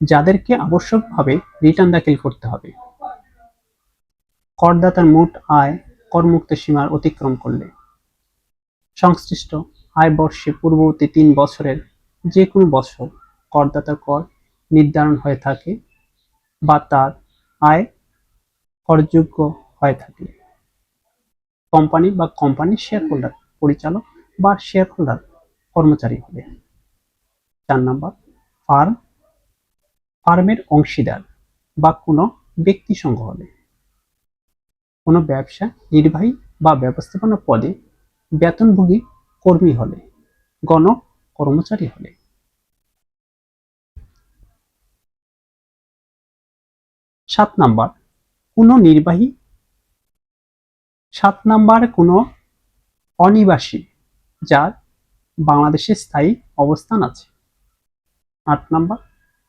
যাদেরকে আবশ্যকভাবে রিটার্ন দাখিল করতে হবে। করদাতার মোট আয় করমুক্ত সীমার অতিক্রম করলে। সংশ্লিষ্ট আয় বর্ষে পূর্ববর্তী তিন বছরের যে কোনো বছর করদাতার কর নির্ধারণ হয়ে থাকে বা তার আয় করযোগ্য হয়ে থাকে। কোম্পানি বা কোম্পানির শেয়ার হোল্ডার পরিচালক বা শেয়ার হোল্ডার কর্মচারী হবে। চার নাম্বার, ফার্ম, ফার্মের অংশীদার বা কোনো ব্যক্তি সংঘ হলে। কোনো ব্যবসা নির্বাহী বা ব্যবস্থাপনা পদে বেতনভোগী কর্মী হলে, গণ কর্মচারী হলে। সাত নাম্বার, কোনো নির্বাহী, সাত নাম্বার কোনো অনিবাসী যার বাংলাদেশে স্থায়ী অবস্থান আছে। আট নাম্বার,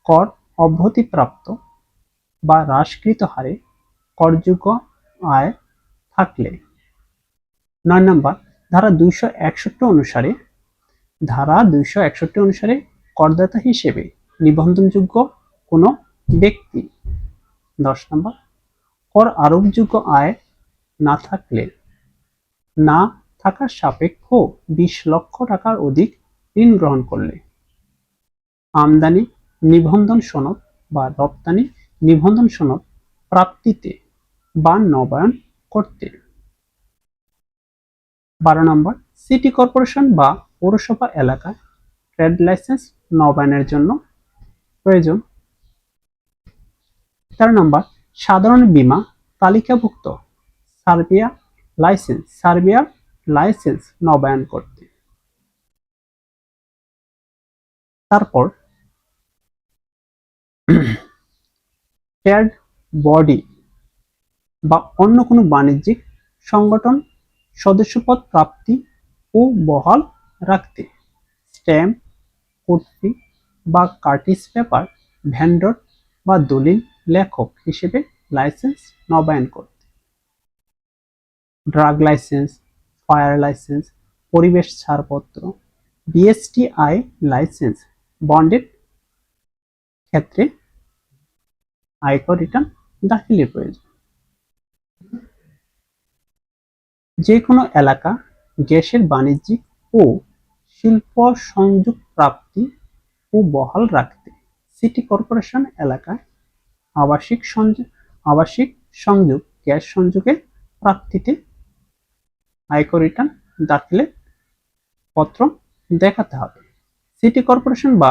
কর অব্যাহতিপ্রাপ্ত বা হ্রাসকৃত হারে করযোগ্য আয় থাকলে। নয় নাম্বার, ধারা দুইশো একষট্টি অনুসারে, ধারা দুইশো একষট্টি অনুসারে করদাতা হিসেবে নিবন্ধনযোগ্য কোনো ব্যক্তি। দশ নম্বর, কর আরোপযোগ্য আয় না থাকলে, না থাকার সাপেক্ষ বিশ লক্ষ টাকার অধিক ঋণ গ্রহণ করলে। আমদানি, নিবন্ধন সনদ বা রপ্তানি, নিবন্ধন সনদ প্রাপ্তিতে বা নবায়ন করতে। বারো নম্বর, সিটি কর্পোরেশন বা পৌরসভা এলাকায় ট্রেড লাইসেন্স নবায়নের জন্য প্রয়োজন। তেরো নম্বর, সাধারণ বীমা তালিকাভুক্ত সার্বিয়া লাইসেন্স, সার্বিয়ার লাইসেন্স নবায়ন করতে। তারপর ট্রেড বডি বা অন্য কোনো বাণিজ্যিক সংগঠন, সদস্যপদ, প্রাপ্তি ও বহাল রাখতে স্ট্যাম্প কোর্টফি বা কার্টিস পেপার, ভ্যান্ডর বা দলিল লেখক হিসেবে লাইসেন্স নবায়ন করতে। ড্রাগ লাইসেন্স ফায়ার লাইসেন্স পরিবেশ ছাড়পত্র বিএসটিআই লাইসেন্স বন্ডের ক্ষেত্রে আয়কর রিটার্ন দাখিলের প্রয়োজন। যে কোনো এলাকা গ্যাসের বাণিজ্যিক ও শিল্প সংযোগ প্রাপ্তি ও বহাল রাখতে সিটি কর্পোরেশন এলাকায় আবাসিক সংযোগ আবাসিক সংযোগ, গ্যাস সংযোগের প্রাপ্তিতে আয়কর রিটার্ন দাখিলের পত্র দেখাতে হবে। সিটি কর্পোরেশন বা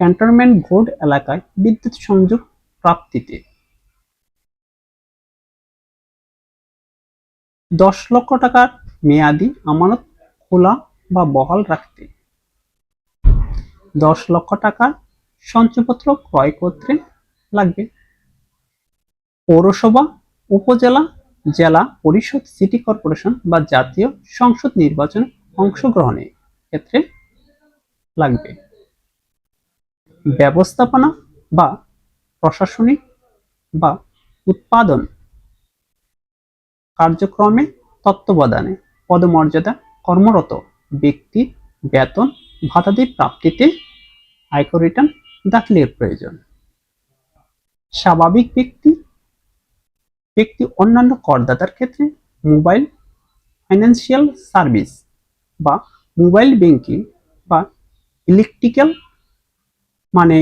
ক্যান্টনমেন্ট বোর্ড এলাকায় বিদ্যুৎ সংযোগ প্রাপ্তিতে। দশ লক্ষ টাকার মেয়াদি আমানত খোলা বা বহাল রাখতে। দশ লক্ষ টাকার সঞ্চয়পত্র ক্রয় করতে লাগবে। পৌরসভা, উপজেলা, জেলা পরিষদ, সিটি কর্পোরেশন বা জাতীয় সংসদ নির্বাচনে অংশগ্রহণের ক্ষেত্রে লাগবে। ব্যবস্থাপনা বা প্রশাসনিক বা উৎপাদন কার্যক্রমে তত্ত্বাবধানে পদমর্যাদা কর্মরত ব্যক্তির বেতন, ভাতাদি প্রাপ্তিতে আয়কর রিটার্ন দাখিলের প্রয়োজন। স্বাভাবিক ব্যক্তি ব্যক্তি অন্যান্য করদাতার ক্ষেত্রে মোবাইল ফাইন্যান্সিয়াল সার্ভিস বা মোবাইল ব্যাংকিং বা ইলেকট্রিক্যাল মানে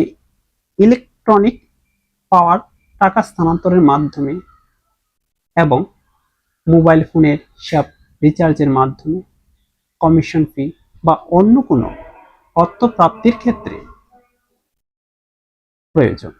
ইলেকট্রনিক পাওয়ার টাকা স্থানান্তরের মাধ্যমে এবং মোবাইল ফোনের সব রিচার্জের মাধ্যমে কমিশন ফি বা অন্য কোনো অর্থ প্রাপ্তির ক্ষেত্রে প্রয়োজন।